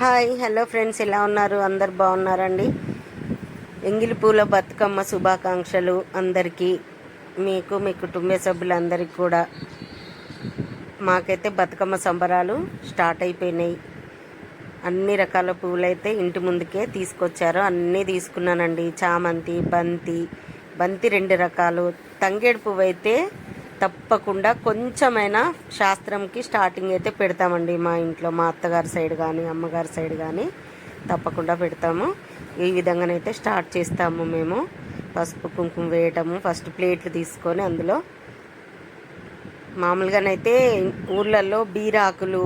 Hi hello friends ఎలా ఉన్నారు? అందరు బాగున్నారండి? ఎంగిలి పూల బతుకమ్మ శుభాకాంక్షలు అందరికీ మీకు మీ కుటుంబ సభ్యులందరికీ కూడా. మాకైతే బతుకమ్మ సంబరాలు స్టార్ట్ అయిపోయినాయి. అన్ని రకాల పూలైతే ఇంటి ముందుకే తీసుకొచ్చారు. అన్నీ తీసుకున్నానండి. చామంతి బంతి బంతి రెండు రకాలు. తంగేడు పువ్వు అయితే తప్పకుండా కొంచెమైనా శాస్త్రంకి స్టార్టింగ్ అయితే పెడతామండి మా ఇంట్లో మా అత్తగారి సైడ్ కానీ అమ్మగారి సైడ్ కానీ తప్పకుండా పెడతాము. ఈ విధంగానైతే స్టార్ట్ చేస్తాము మేము. పసుపు కుంకుమ వేయటము ఫస్ట్ ప్లేట్లు తీసుకొని అందులో మామూలుగానైతే ఊర్లలో బీరాకులు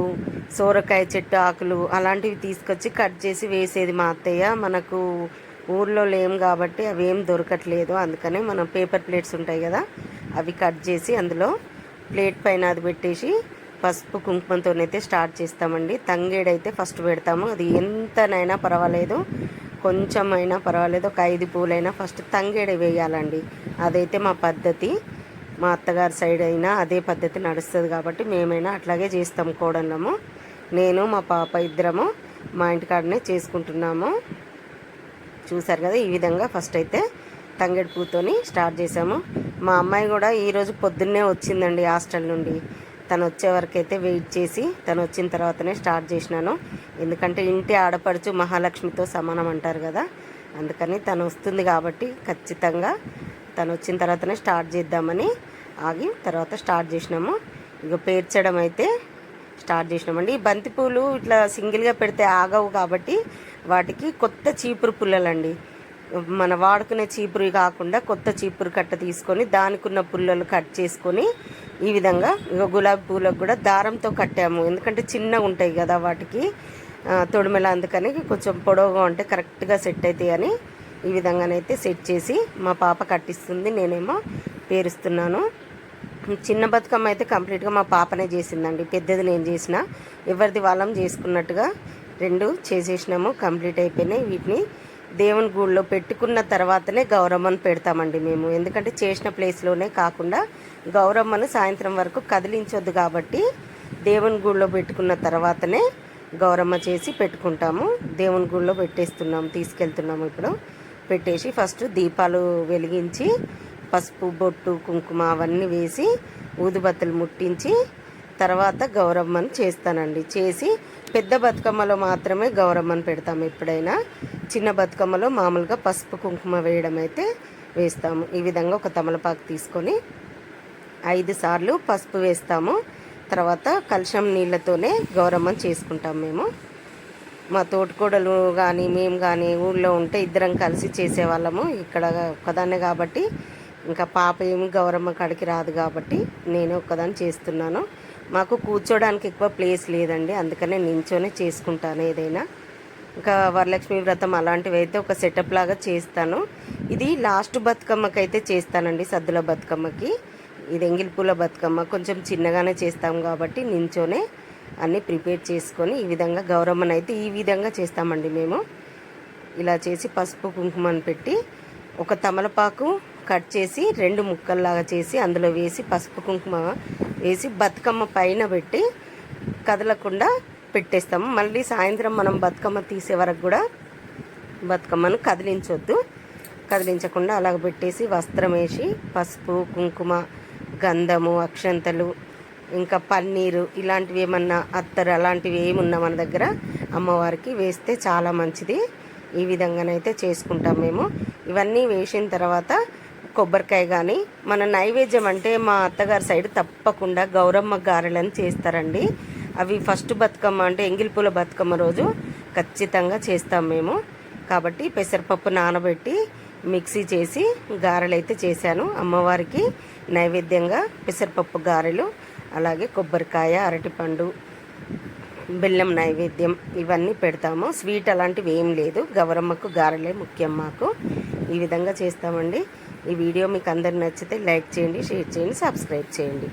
సోరకాయ చెట్టు ఆకులు అలాంటివి తీసుకొచ్చి కట్ చేసి వేసేది మా అత్తయ్య. మనకు ఊర్లో లేం కాబట్టి అవి ఏం దొరకట్లేదు. అందుకనే మనం పేపర్ ప్లేట్స్ ఉంటాయి కదా అవి కట్ చేసి అందులో ప్లేట్ పైన అది పెట్టేసి పసుపు కుంకుమతోనైతే స్టార్ట్ చేస్తామండి. తంగేడైతే ఫస్ట్ పెడతాము. అది ఎంతనైనా పర్వాలేదు. కొంచెం అయినా పర్వాలేదు. ఒక ఐదు పూలైనా ఫస్ట్ తంగేడ వేయాలండి. అదైతే మా పద్ధతి. మా అత్తగారి సైడ్ అయినా అదే పద్ధతి నడుస్తుంది కాబట్టి మేమైనా అట్లాగే చేస్తాం కోడళ్ళము. నేను మా పాప ఇద్దరము మా ఇంటికాడనే చేసుకుంటున్నాము. చూసారు కదా ఈ విధంగా ఫస్ట్ అయితే తంగేడు పూతోని స్టార్ట్ చేసాము మా అమ్మాయి కూడా ఈరోజు పొద్దున్నే వచ్చిందండి హాస్టల్ నుండి. తను వచ్చే వరకు అయితే వెయిట్ చేసి తను వచ్చిన తర్వాతనే స్టార్ట్ చేసినాను. ఎందుకంటే ఇంటి ఆడపడుచు మహాలక్ష్మితో సమానం అంటారు కదా. అందుకని తను వస్తుంది కాబట్టి ఖచ్చితంగా తను వచ్చిన తర్వాతనే స్టార్ట్ చేద్దామని ఆగి తర్వాత స్టార్ట్ చేసినాము. ఇక పేర్చడం అయితే స్టార్ట్ చేసినామండి. ఈ బంతిపూలు ఇట్లా సింగిల్గా పెడితే ఆగవు కాబట్టి వాటికి కొత్త చీపురు పుల్లలండి. మన వాడుకునే చీపురు కాకుండా కొత్త చీపురు కట్ట తీసుకొని దానికి ఉన్న పుల్లలు కట్ చేసుకొని ఈ విధంగా ఇక గులాబీ పూలకు కూడా దారంతో కట్టాము. ఎందుకంటే చిన్నగా ఉంటాయి కదా వాటికి తొడిమెల అందుకని కొంచెం పొడవుగా ఉంటే కరెక్ట్గా సెట్ అవుతాయి అని ఈ విధంగానైతే సెట్ చేసి మా పాప కట్టిస్తుంది. నేనేమో పేరుస్తున్నాను. చిన్న బతుకమ్మ అయితే కంప్లీట్గా మా పాపనే చేసిందండి. పెద్దది నేను చేసిన. ఎవరిది వాళ్ళం చేసుకున్నట్టుగా రెండు చేసేసినాము. కంప్లీట్ అయిపోయినాయి వీటిని. దేవుని గుడిలో పెట్టుకున్న తర్వాతనే గౌరమ్మను పెడతామండి మేము. ఎందుకంటే చేసిన ప్లేస్లోనే కాకుండా గౌరమ్మను సాయంత్రం వరకు కదిలించొద్దు కాబట్టి దేవుని గుడిలో పెట్టుకున్న తర్వాతనే గౌరమ్మ చేసి పెట్టుకుంటాము. దేవుని గుడిలో పెట్టేస్తున్నాము తీసుకెళ్తున్నాము ఇప్పుడు. పెట్టేసి ఫస్ట్ దీపాలు వెలిగించి పసుపు బొట్టు కుంకుమ అవన్నీ వేసి ఊదుబత్తలు ముట్టించి తర్వాత గౌరమ్మను చేస్తానండి. చేసి పెద్ద బతుకమ్మలో మాత్రమే గౌరమ్మను పెడతాము ఎప్పుడైనా. చిన్న బతుకమ్మలో మామూలుగా పసుపు కుంకుమ వేయడం అయితే వేస్తాము. ఈ విధంగా ఒక తమలపాకు తీసుకొని ఐదు సార్లు పసుపు వేస్తాము. తర్వాత కలుషం నీళ్ళతోనే గౌరమ్మను చేసుకుంటాం మేము. మా తోటికోడలు కానీ మేము కానీ ఊళ్ళో ఉంటే ఇద్దరం కలిసి చేసేవాళ్ళము. ఇక్కడ ఒక్కదాన్నే కాబట్టి ఇంకా పాప ఏమి గౌరమ్మ కాడికి రాదు కాబట్టి నేను ఒక్కదాన్ని చేస్తున్నాను. మాకు కూర్చోడానికి ఎక్కువ ప్లేస్ లేదండి. అందుకనే నించోనే చేసుకుంటాను ఏదైనా. ఇంకా వరలక్ష్మి వ్రతం అలాంటివి అయితే ఒక సెటప్ లాగా చేస్తాను. ఇది లాస్ట్ బతుకమ్మకి అయితే చేస్తానండి సద్దుల బతుకమ్మకి. ఇది ఎంగిలిపూల బతుకమ్మ కొంచెం చిన్నగానే చేస్తాం కాబట్టి నించోనే అన్నీ ప్రిపేర్ చేసుకొని ఈ విధంగా గౌరమ్మను అయితే ఈ విధంగా చేస్తామండి మేము. ఇలా చేసి పసుపు కుంకుమను పెట్టి ఒక తమలపాకు కట్ చేసి రెండు ముక్కల్లాగా చేసి అందులో వేసి పసుపు కుంకుమ వేసి బతుకమ్మ పైన పెట్టి కదలకుండా పెట్టేస్తాము మళ్ళీ సాయంత్రం మనం బతుకమ్మ తీసే వరకు కూడా బతుకమ్మను కదిలించొద్దు. కదిలించకుండా అలాగ పెట్టేసి వస్త్రం వేసి పసుపు కుంకుమ గంధము అక్షంతలు ఇంకా పన్నీరు ఇలాంటివి ఏమన్నా అత్తరు అలాంటివి ఏమున్నా మన దగ్గర అమ్మవారికి వేస్తే చాలా మంచిది. ఈ విధంగానైతే చేసుకుంటాం మేము. ఇవన్నీ వేసిన తర్వాత కొబ్బరికాయ కానీ మన నైవేద్యం అంటే మా అత్తగారి సైడ్ తప్పకుండా గౌరమ్మ గారెలను చేస్తారండి. అవి ఫస్ట్ బతుకమ్మ అంటే ఎంగిలిపూల బతుకమ్మ రోజు ఖచ్చితంగా చేస్తాం మేము. కాబట్టి పెసరపప్పు నానబెట్టి మిక్సీ చేసి గారెలు అయితే చేశాను. అమ్మవారికి నైవేద్యంగా పెసరపప్పు గారెలు అలాగే కొబ్బరికాయ అరటిపండు బెల్లం నైవేద్యం ఇవన్నీ పెడతాము. స్వీట్ అలాంటివి ఏం లేదు. గౌరమ్మకు గారెలే ముఖ్యం మాకు. ఈ విధంగా చేస్తామండి. ఈ వీడియో మీకు అందరు నచ్చితే లైక్ చేయండి షేర్ చేయండి సబ్స్క్రైబ్ చేయండి.